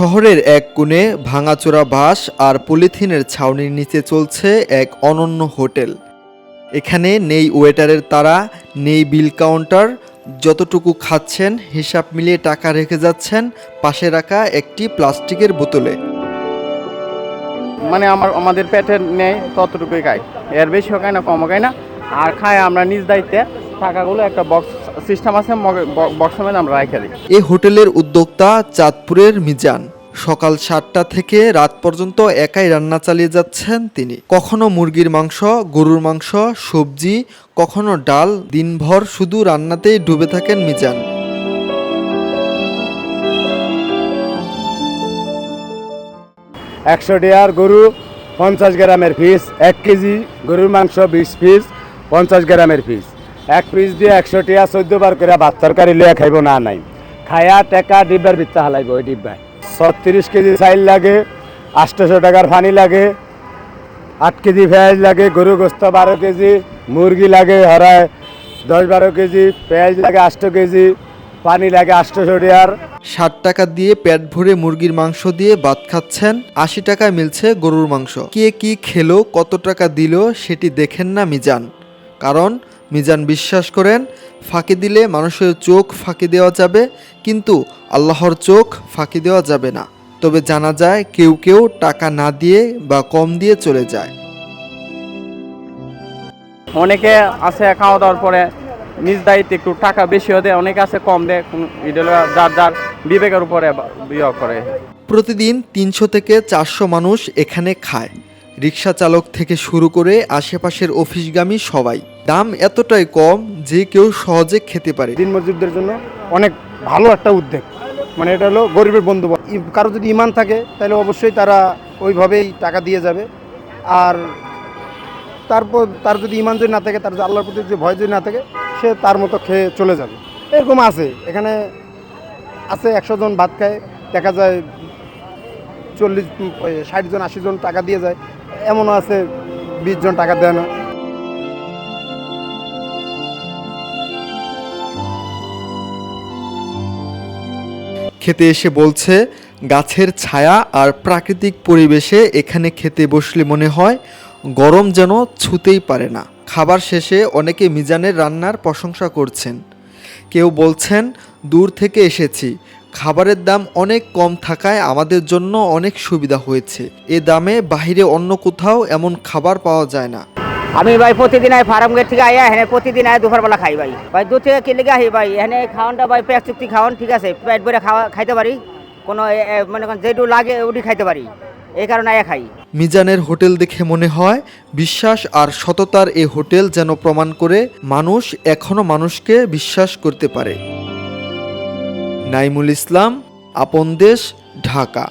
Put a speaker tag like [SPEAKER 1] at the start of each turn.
[SPEAKER 1] শহরের এক কোণে ভাঙাচোরা বাঁশ আর পলিথিনের ছাউনির নিচে চলছে এক অনন্য হোটেল। এখানে নেই ওয়েটারের তারা, নেই বিল কাউন্টার, যতটুকু খাচ্ছেন, হিসাব মিলিয়ে টাকা রেখে যাচ্ছেন, পাশে রাখা একটি প্লাস্টিকের বোতলে।
[SPEAKER 2] মানে আমার, আমাদের পেটে নেই, ততটুকুই খাই। এর বেশিও খাই না, কমও খাই না। আর খাই আমরা নিজ দায়িত্বে। টাকাগুলো একটা বক্স সিস্টেম আছে বক্সের মধ্যে আমরা রেখে দিই।
[SPEAKER 1] এ হোটেলের উদ্যোক্তা চাঁদপুরের মিজান। সকাল সাতটা থেকে রাত পর্যন্ত একাই রান্না চালিয়ে যাচ্ছেন তিনি। কখনো মুরগির মাংস গরুর মাংস সবজি কখনো ডাল দিনভর শুধু রান্নাতেই ডুবে থাকেন মিজান।
[SPEAKER 3] একশো টাকার গরু পঞ্চাশ গ্রামের পিস এক কেজি গরুর মাংস বিশ পিস পঞ্চাশ গ্রামের পিস এক পিস দিয়ে একশো টাকা চোদ্দ বার করে ভাত তরকারি লিয়ে খাইব না, নাই। খায়া টেকা ডিব্বার ভিত্তা হালাইব ওই ডিব্বায়। ছত্রিশ কেজি চাইল লাগে আটশোশো টাকার পানি লাগে, আট কেজি পেঁয়াজ লাগে গরু গোস্ত বারো কেজি, মুরগি লাগে হরায় দশ বারো কেজি, পেঁয়াজ লাগে আটশো কেজি, পানি লাগে আটশোশো টাকার
[SPEAKER 1] ষাট টাকা দিয়ে পেট ভরে মুরগির মাংস দিয়ে ভাত খাচ্ছেন, আশি টাকায় মিলছে গরুর মাংস। কে কি খেলো, কত টাকা দিল, সেটি দেখেন না মিজান। কারণ মিজান বিশ্বাস করেন ফাঁকি দিলে মানুষের চোখ ফাঁকি দেওয়া যাবে কিন্তু আল্লাহর চোখ ফাঁকি দেওয়া যাবে না। তবে জানা যায় কেউ কেউ টাকা না দিয়ে বা কম দিয়ে চলে যায়।
[SPEAKER 2] অনেকে আছে খাওয়া দাওয়ার পরে নিজ দায়িত্বে একটু টাকা বেশিও দেয় অনেকে আছে কম দেয় কোনো যার যার বিবেকের উপরে বিয়োগ করে।
[SPEAKER 1] প্রতিদিন তিনশো থেকে চারশো মানুষ এখানে খায়। রিক্সা চালক থেকে শুরু করে আশেপাশের অফিসগামী সবাই। দাম এতটাই কম যে কেউ সহজে খেতে পারে।
[SPEAKER 3] দিন মজুরদের জন্য অনেক ভালো একটা উদ্যোগ। মানে এটা হলো গরিবের বন্ধু কারও যদি ইমান থাকে, তাহলে অবশ্যই তারা ওইভাবেই টাকা দিয়ে যাবে। আর তারপর তার যদি ইমান যদি না থাকে, তার আল্লাহর প্রতি যদি ভয় যদি না থাকে, সে তার মতো খেয়ে চলে যাবে। এরকম আছে। এখানে আছে একশো জন ভাত খায়, দেখা যায় চল্লিশ ষাট জন, আশি জন টাকা দিয়ে যায়। এমনও আছে বিশ জন টাকা দেয় না।
[SPEAKER 1] খেতে এসে বলছে, গাছের ছায়া আর প্রাকৃতিক পরিবেশে এখানে খেতে বসলে মনে হয় গরম যেন ছুতেই পারে না। খাবার শেষে অনেকে মিজানের রান্নার প্রশংসা করছেন। কেউ বলছেন, দূর থেকে এসেছি। খাবারের দাম অনেক কম থাকায় আমাদের জন্য অনেক সুবিধা হয়েছে। এ দামে বাইরে অন্য কোথাও এমন খাবার পাওয়া যায় না।
[SPEAKER 4] আমি ভাই প্রতিদিন আই ফার্ম গেট থেকে আয়া এখানে প্রতিদিন আই দুপুরবেলা খাই ভাই। ভাই দূর থেকে কিনলে আহি ভাই? এখানে খাওয়ানটা ভাই পেট চুক্তি খাওয়ান, ঠিক আছে? পেট ভরে খাওয়া, খাইতে পারি। কোনো মনে যেটু লাগে ওটি খাইতে পারি। এই কারণে আয়া খাই।
[SPEAKER 1] মিজানের হোটেল দেখে মনে হয় বিশ্বাস আর সততার এ হোটেল যেন প্রমাণ করে মানুষ এখনও মানুষকে বিশ্বাস করতে পারে। নাইমুল ইসলাম, আপন দেশ, ঢাকা।